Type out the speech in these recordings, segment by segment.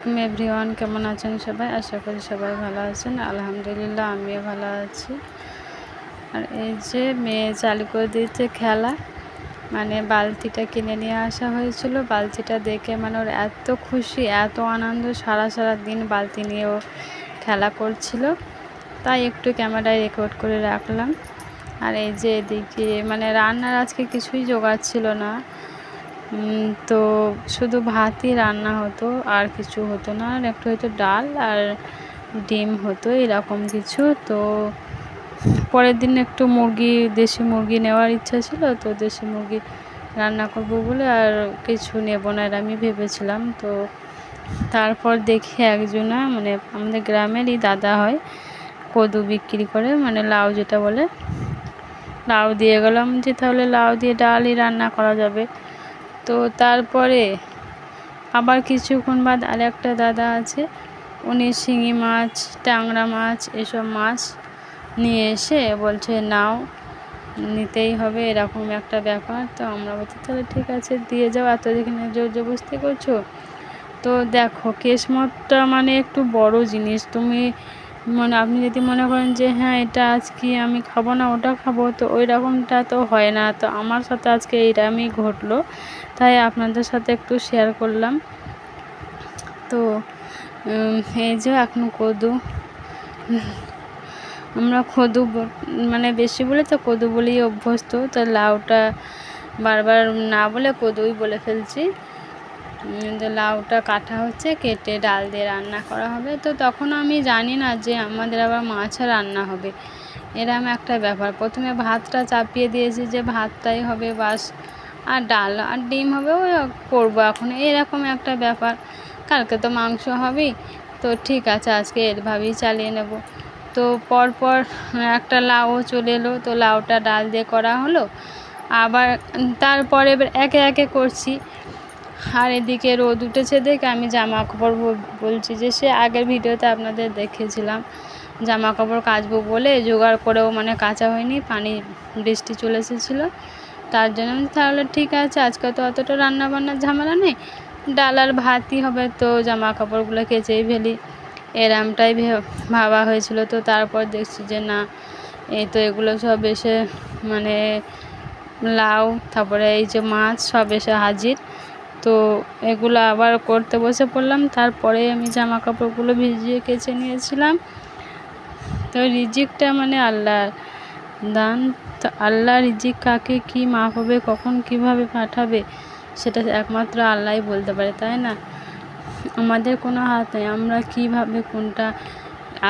Everyone কেমন আছেন সবাই? আশা করি সবাই ভালো আছেন। আলহামদুলিল্লাহ, আমিও ভালো আছি। আর এই যে মেয়ে চালু করে দিয়েছে খেলা মানে বালতিটা কিনে নিয়ে আসা হয়েছিল। বালতিটা দেখে মানে ওর এত খুশি, এত আনন্দ, সারা সারা দিন বালতি নিয়েও খেলা করছিল। তাই একটু ক্যামেরায় রেকর্ড করে রাখলাম। আর এই যে এদিকে মানে রান্নার আজকে কিছুই জোগাড় ছিল না। তো শুধু ভাতই রান্না হতো, আর কিছু হতো না। আর একটু হয়তো ডাল আর ডিম হতো, এরকম কিছু। তো পরের দিন একটু মুরগি, দেশি মুরগি নেওয়ার ইচ্ছা ছিল, তো দেশি মুরগি রান্না করব বলে আর কিছু নেব না আর আমি ভেবেছিলাম। তো তারপর দেখি একজনা মানে আমাদের গ্রামেরই দাদা হয়, কদু বিক্রি করে মানে লাউ যেটা বলে, লাউ দিয়ে গেলাম যে তাহলে লাউ দিয়ে ডালই রান্না করা যাবে। তো তারপরে আবার কিছুক্ষণ বাদ আর একটা দাদা আছে, উনি শিঙি মাছ, ট্যাংরা মাছ, এসব মাছ নিয়ে এসে বলছে, নাও, নিতেই হবে, এরকম একটা ব্যাপার। তো আমরা বলছি, তাহলে ঠিক আছে, দিয়ে যাও এত যেখানে জোর জবস্তি করছ? তো দেখো, কেশমতটা মানে একটু বড় জিনিস। তুমি মানে আপনি যদি মনে করেন যে হ্যাঁ এটা আজকে আমি খাব না, ওটা খাব, তো ওই রকমটা তো হয় না। তো আমার সাথে আজকে এইরকমই ঘটলো। তাই আপনাদের সাথে একটু শেয়ার করলাম। তো এই যে এখন কদু। আমরা কদু মানে বেশি বলে তো কদু বলেই অভ্যস্ত। তো লাউটা বারবার না বলে কদুই বলে ফেলছি। লাউটা কাটা হচ্ছে, কেটে ডাল দিয়ে রান্না করা হবে। তো তখন আমি জানি না যে আমাদের আবার মাছও রান্না হবে। এরম একটা ব্যাপার। প্রথমে ভাতটা চাপিয়ে দিয়েছি যে ভাতটাই হবে বাস। আর ডাল আর ডিম হবে, ওই করব এখন। এরকম একটা ব্যাপার। কালকে তো মাংস হবেই তো ঠিক আছে, আজকে এরভাবেই চালিয়ে নেব। তো পরপর একটা লাউও চলে এলো। তো লাউটা ডাল দিয়ে করা হলো। আবার তারপরে এবার একে একে করছি। আর এদিকে রোদ উঠেছে দেখে আমি জামা কাপড় বলছি যে সে আগের ভিডিওতে আপনাদের দেখেছিলাম। জামা কাপড় কাচবো বলে জোগাড় করেও মানে কাচা হয়নি, পানি বৃষ্টি চলে এসেছিল। তার জন্য তাহলে ঠিক আছে, আজকে তো অতটা রান্না বান্নার ঝামেলা নেই। ডাল আর ভাতই হবে তো জামা কাপড়গুলো কেচেই ফেলি। এরামটাই ভাবা হয়েছিল তো তারপর দেখছি যে না, এই তো এগুলো সব এসে মানে লাউ, তারপরে এই যে মাছ সব এসে হাজির। তো এগুলো আবার করতে বসে পড়লাম। তারপরে আমি জামা কাপড়গুলো ভিজিয়ে কেচে নিয়েছিলাম। তো রিজিকটা মানে আল্লাহ দান। তো আল্লাহ রিজিক কাকে কী মাপ হবে, কখন কীভাবে পাঠাবে, সেটা একমাত্র আল্লাহই বলতে পারে, তাই না? আমাদের কোনো হাত নেই। আমরা কীভাবে কোনটা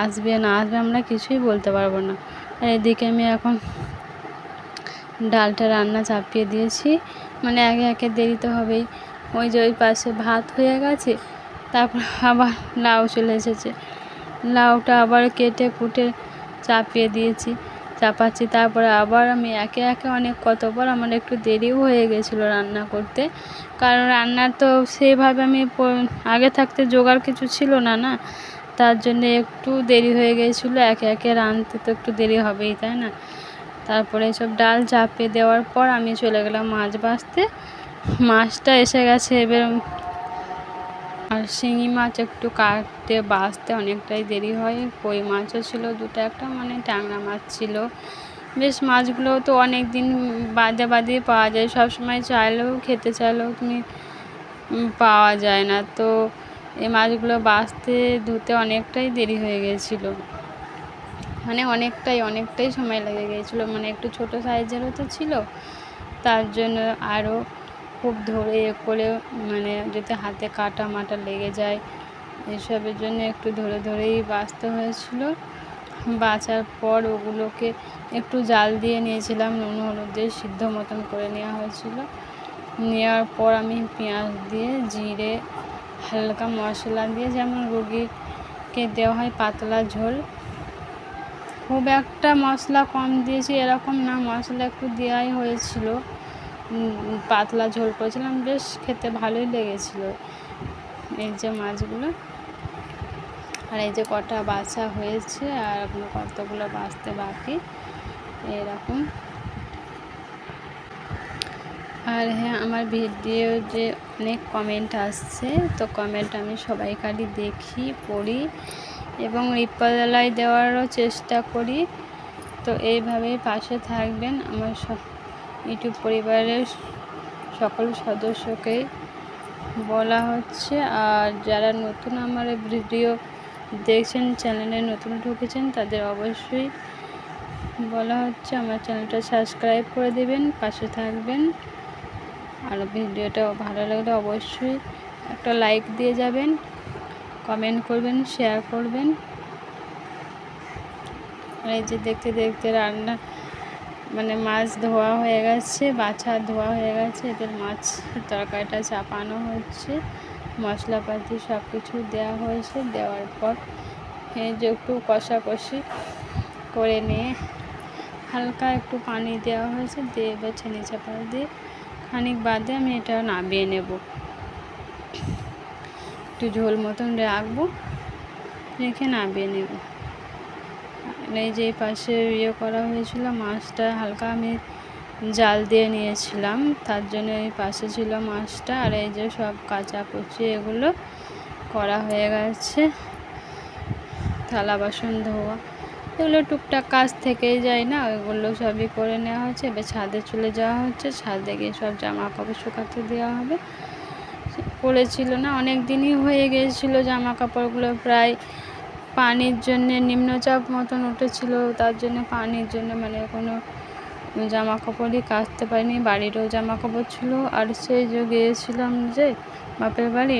আসবে, না আসবে, আমরা কিছুই বলতে পারব না। আর এদিকে আমি এখন ডালটা রান্না চাপিয়ে দিয়েছি। মানে একে একে দেরিতে হবেই। ওই যে ওই পাশে ভাত হয়ে গেছে, তারপর আবার লাউ চলে এসেছে। লাউটা আবার কেটে কুটে চাপিয়ে দিয়েছি, চাপাচ্ছি, তারপরে আবার আমি একে একে অনেক কতবার আমার একটু দেরিও হয়ে গেছিল রান্না করতে। কারণ রান্নার তো সেইভাবে আমি আগে থাকতে জোগাড় কিছু ছিল না না? তার জন্য একটু দেরি হয়ে গিয়েছিল একে একে রাঁধতে তো একটু দেরি হবেই, তাই না? তারপরে সব ডাল চাপিয়ে দেওয়ার পর আমি চলে গেলাম মাছ বাছতে মাছটা এসে গেছে, এবার আর শিঙি মাছ একটু কাটতে বাঁচতে অনেকটাই দেরি হয়। কই মাছও ছিল দুটো একটা মানে ট্যাংরা মাছ ছিল। বেশ মাছগুলো তো অনেক দিন বাদে বাদে পাওয়া যায়। সব সময় চাইলেও, খেতে চাইলেও তুমি পাওয়া যায় না। তো এই মাছগুলো বাছতে ধুতে অনেকটাই দেরি হয়ে গিয়েছিল মানে অনেকটাই অনেকটাই সময় লেগে গিয়েছিল মানে একটু ছোটো সাইজেরও তো ছিল। তার জন্য আরও খুব ধরে এ করে মানে যাতে হাতে কাটা মাটা লেগে যায়, এসবের জন্য একটু ধরে ধরেই বাছতে হয়েছিল। বাছার পর ওগুলোকে একটু জাল দিয়ে নিয়েছিলাম, নুন, হলুদ দিয়ে সিদ্ধ মতন করে নেওয়া হয়েছিল। নেওয়ার পর আমি পেঁয়াজ দিয়ে, জিরে, হালকা মশলা দিয়ে যেমন রুগীকে দেওয়া হয় পাতলা ঝোল, খুব একটা মশলা কম দিয়েছি, এরকম না, মশলা একটু দেওয়াই হয়েছিল। পাতলা ঝোল করেছিলাম, বেশ খেতে ভালোই লেগেছিলো। এই যে মাছগুলো, আর এই যে কটা বাছা হয়েছে, আর এখনও কতগুলো বাঁচতে বাকি, এরকম। আর হ্যাঁ আমার ভিডিও যে অনেক কমেন্ট আসছে, তো কমেন্ট আমি সবাইকারই দেখি, পড়ি, এবং রিপ্লাই দেওয়ারও চেষ্টা করি। তো এইভাবেই পাশে থাকবেন আমার সব ইউটিউব পরিবারের সকল সদস্যকেই বলা হচ্ছে। আর যারা নতুন আমার ভিডিও দেখছেন, চ্যানেলে নতুন ঢুকেছেন, তাদের অবশ্যই বলা হচ্ছে আমার চ্যানেলটা সাবস্ক্রাইব করে দেবেন, পাশে থাকবেন। আর ভিডিওটা ভালো লাগলে অবশ্যই একটা লাইক দিয়ে যাবেন, কমেন্ট করবেন, শেয়ার করবেন। আর এই যে দেখতে দেখতে রান্না মানে মাছ ধোয়া হয়ে গেছে, বাছা ধোয়া হয়ে গেছে, এদের মাছ তরকারিটা চাপানো হচ্ছে, মশলাপাতি সব কিছু দেওয়া হয়েছে, দেওয়ার পর যে একটু কষাকষি করে নিয়ে হালকা একটু পানি দেওয়া হয়েছে, দিয়ে এবার ছেনে চাপা দিয়ে। খানিক বাদে আমি এটা নামিয়ে নেব। একটু ঝোল মতন রাখব, রেখে নামিয়ে নেব। এই যে পাশে ইয়ে করা হয়েছিল, মাছটা হালকা আমি জাল দিয়ে নিয়েছিলাম। তার জন্য এই পাশে ছিল মাছটা, আর এই যে সব কাঁচা কুচি এগুলো করা হয়ে গেছে। থালা, বাসন, ধোয়া, এগুলো টুকটাক কাজ থেকেই যায় না ওইগুলো সবই করে নেওয়া হচ্ছে। এবার ছাদে চলে যাওয়া হচ্ছে, ছাদে গিয়ে সব জামা কাপড় শুকাতে দেওয়া হবে। পড়েছিল না, অনেক দিনই হয়ে গিয়েছিল জামা কাপড়গুলো প্রায় পানির জন্যে নিম্নচাপ মতন উঠেছিল, তার জন্য পানির জন্য মানে কোনো জামা কাপড়ই কাচতে পারিনি, বাড়িরও জামা কাপড় ছিল। আর সেই যে গিয়েছিলাম যে বাপের বাড়ি,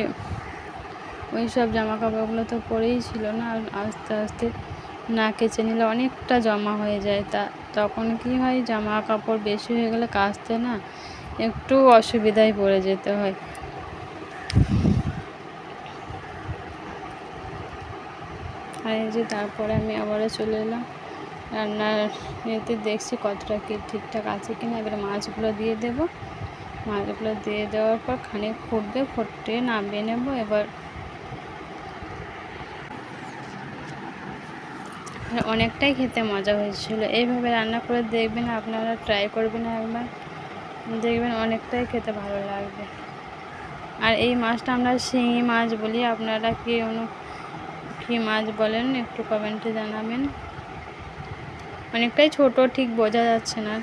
ওই সব জামা কাপড়গুলো তো পরেই ছিল না। আর আস্তে আস্তে না কেচে নিলে অনেকটা জমা হয়ে যায়। তা তখন কি হয় জামা কাপড় বেশি হয়ে গেলে কাচতে না একটু অসুবিধায় পড়ে যেতে হয়। আর যে তারপরে আমি আবারও চলে এলাম। রান্নার ইয়েতে দেখছি কতটা কি ঠিকঠাক আছে কিনা। এবার মাছগুলো দিয়ে দেব। মাছগুলো দিয়ে দেওয়ার পর খানিক ফুটবে, ফুটে নামিয়ে নেব। এবার অনেকটাই খেতে মজা হয়েছিল। এইভাবে রান্না করে দেখবেন, আপনারা ট্রাই করবেন একবার। দেখবেন অনেকটাই খেতে ভালো লাগবে। আর এই মাছটা আমরা শিঙি মাছ বলি। আপনারা কি অন্য কী মাছ বলেন একটু কমেন্টে জানাবেন। অনেকটাই ছোট, ঠিক বোঝা যাচ্ছে না।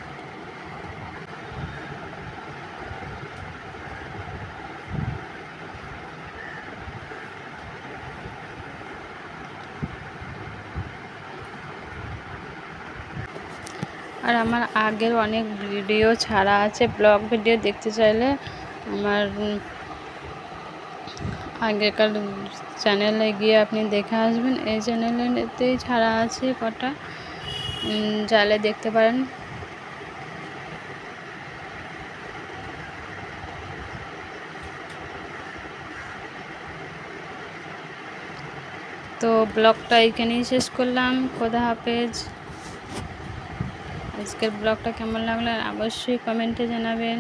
আর আমার আগের অনেক ভিডিও ছাড়া আছে, ব্লগ ভিডিও দেখতে চাইলে আমার আগেকার চ্যানেলে গিয়ে আপনি দেখে আসবেন। এই চ্যানেলেতেই ছাড়া আছে কটা। জালে দেখতে পারেন। তো ব্লগটা এইখানেই শেষ করলাম। খোদা হাফেজ। আজকের ব্লগটা কেমন লাগল? অবশ্যই কমেন্টে জানাবেন।